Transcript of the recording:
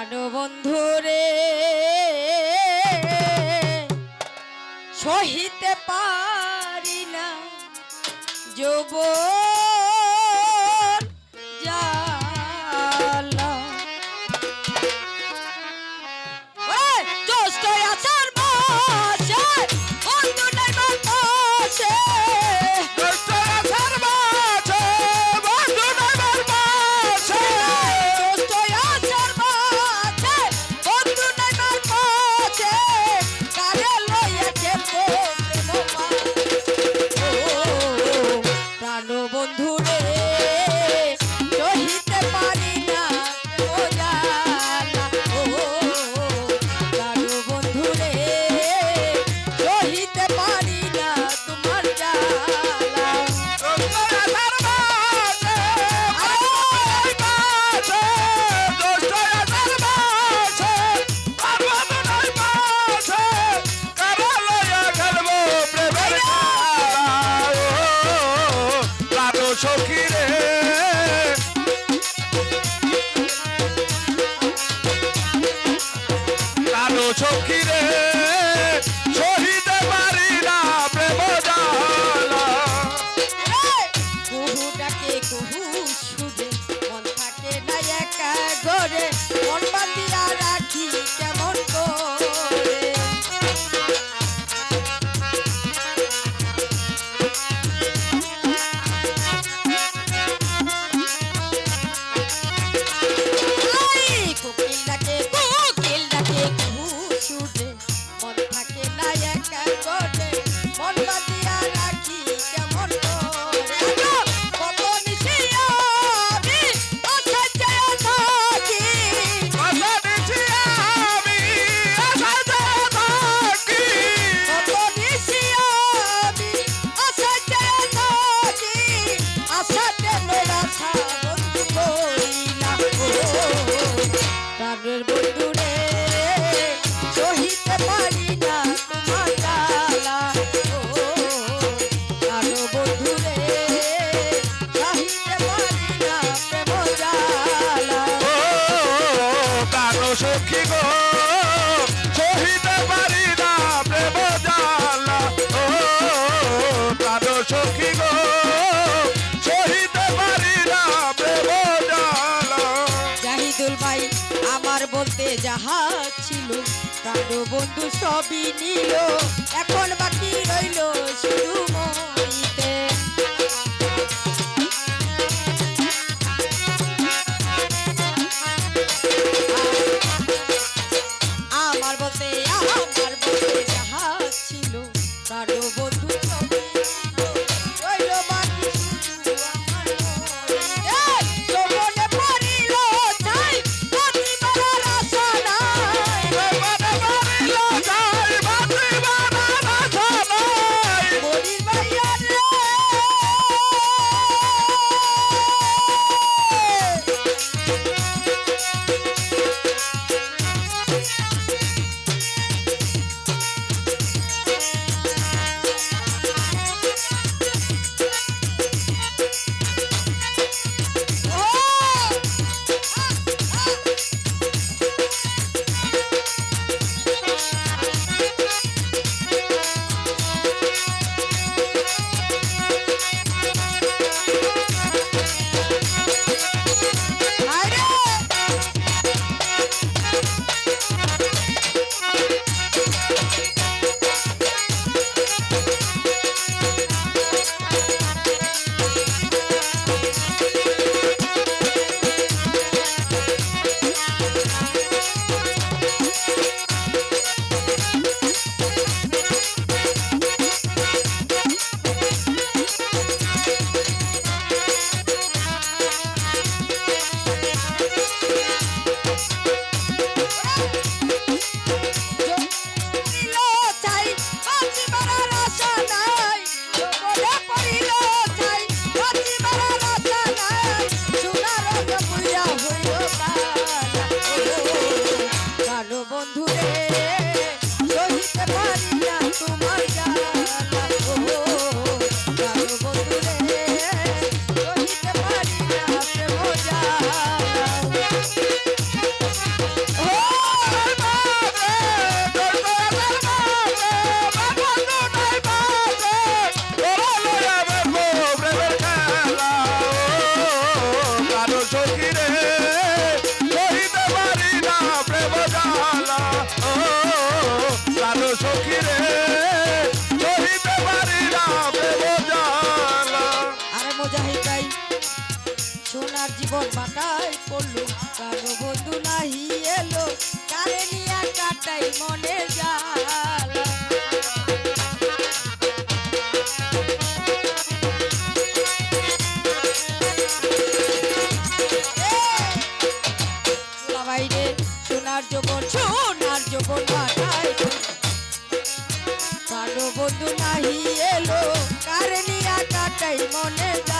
প্রাণবন্ধু রে সহিতে পারি না যৌবন বলতে যাহা ছিল। কারও বন্ধু সবই নিল। এখন সখিরে কহিতে পারি না প্রেম জালা। ও লাল সখিরে কহিতে পারি না প্রেম জালা। আরে মোজাহিদ ভাই, সোনার জীবন আমার যোগন পাঠাই কারও বন্ধু নাহি এলো কারণিয়া কাটাই মনে যা